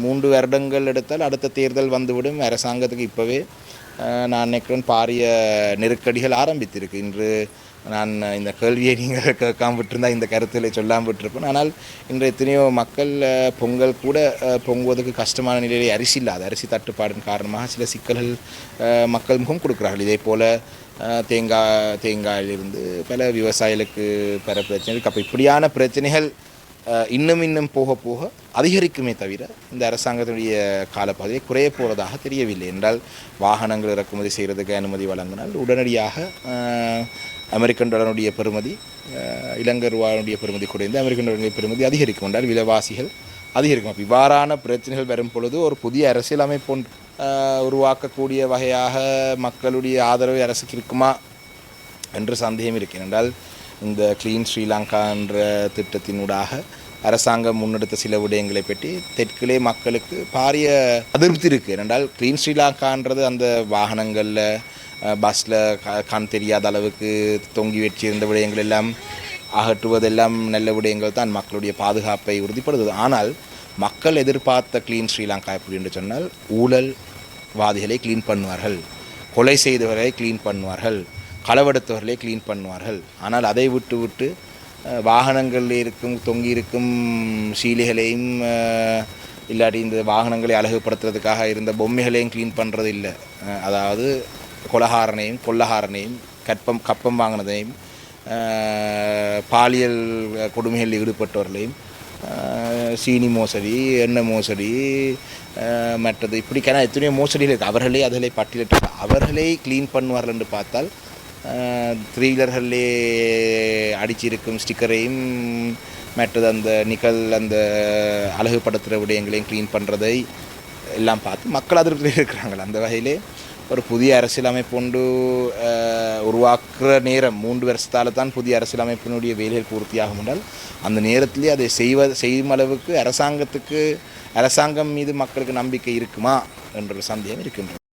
மூன்று வருடங்கள் எடுத்தால் அடுத்த தேர்தல் வந்துவிடும். அரசாங்கத்துக்கு இப்போவே நான் நினைக்கிறேன் பாரிய நெருக்கடிகள் ஆரம்பித்திருக்கு. இன்று நான் இந்த கேள்வியை நீங்கள் கேட்காம விட்டிருந்தா இந்த கருத்துக்களை சொல்லாமல் விட்டிருப்பேன் ஆனால் இன்று எத்தனையோ மக்கள் பொங்கல் கூட பொங்குவதற்கு கஷ்டமான நிலையிலே அரிசி இல்லாத அரிசி தட்டுப்பாடின் காரணமாக சில சிக்கல்கள் மக்கள் முகம் கொடுக்குறார்கள். இதே போல் தேங்காய் தேங்காயிலிருந்து பல விவசாயிகளுக்கு பெற பிரச்சனைகள் அப்போ இப்படியான பிரச்சனைகள் இன்னும் இன்னும் போக போக அதிகரிக்குமே தவிர இந்த அரசாங்கத்தினுடைய காலப்பகுதியை குறைய போவதாக தெரியவில்லை. என்றால் வாகனங்கள் இறக்குமதி செய்கிறதுக்கு அனுமதி வழங்கினால் உடனடியாக அமெரிக்கன் டாலருடைய பெறுமதி இலங்கை ரூபாவுடைய பெறுமதி குறைந்து அமெரிக்கன் டாலருடைய பெறுமதி அதிகரிக்கும். என்றால் விலைவாசிகள் அதிகரிக்கும். இவ்வாறான பிரச்சனைகள் வரும் பொழுது ஒரு புதிய அரசியல் அமைப்பு உருவாக்கக்கூடிய வகையாக மக்களுடைய ஆதரவு அரசுக்கு இருக்குமா என்று சந்தேகம் இருக்கிறேன் என்றால் இந்த க்ளீன் ஸ்ரீலங்கா என்ற திட்டத்தினூடாக அரசாங்கம் முன்னெடுத்த சில விடயங்களை பற்றி தெற்கிலே மக்களுக்கு பாரிய அதிருப்தி இருக்குது ஏனென்றால் க்ளீன் ஸ்ரீலாங்கான்றது அந்த வாகனங்களில் பஸ்ஸில் கண் தெரியாத அளவுக்கு தொங்கி வச்சிருந்த விடயங்கள் எல்லாம் அகற்றுவதெல்லாம் நல்ல விடயங்கள் தான் மக்களுடைய பாதுகாப்பை உறுதிப்படுத்துது. ஆனால் மக்கள் எதிர்பார்த்த க்ளீன் ஸ்ரீலங்கா எப்படி என்று சொன்னால் ஊழல்வாதிகளை க்ளீன் பண்ணுவார்கள் கொலை செய்தவர்களை க்ளீன் பண்ணுவார்கள் களவெடுத்தவர்களை க்ளீன் பண்ணுவார்கள். ஆனால் அதை விட்டு விட்டு வாகனங்களில் இருக்கும் தொங்கி இருக்கும் சீலைகளையும் இல்லாட்டி இந்த வாகனங்களை அழகுபடுத்துறதுக்காக இருந்த பொம்மைகளையும் க்ளீன் பண்ணுறது இல்லை அதாவது கொலகாரனையும் கொள்ளகாரனையும் கற்பம் கப்பம் வாங்கினதையும் பாலியல் கொடுமைகளில் ஈடுபட்டவர்களையும் சீனி மோசடி எண்ணெய் மோசடி மற்றது இப்படிக்கான எத்தனையோ மோசடிகள் இருக்குது அவர்களே அதில் பட்டியலிட்டு அவர்களே க்ளீன் பண்ணுவார்கள் என்று பார்த்தால் த்ரீலர்களே அடிச்சிருக்கும் ஸ்டிக்கரையும் மற்றது அந்த நிக்கல் அந்த அழகுபடுத்துகிற விடயங்களையும் க்ளீன் பண்ணுறதை எல்லாம் பார்த்து மக்கள் அதிருப்தியில் இருக்கிறாங்கள் அந்த வகையிலே ஒரு புதிய அரசியலமைப்பு ஒன்று உருவாக்குற நேரம் மூன்று வருஷத்தால் தான் புதிய அரசியலமைப்பினுடைய வேலைகள் பூர்த்தியாகும் என்றால் அந்த நேரத்திலே அதை செய்வ செய்யும் அளவுக்கு அரசாங்கத்துக்கு அரசாங்கம் மீது மக்களுக்கு நம்பிக்கை இருக்குமா என்ற ஒரு சந்தேகம் இருக்கின்றது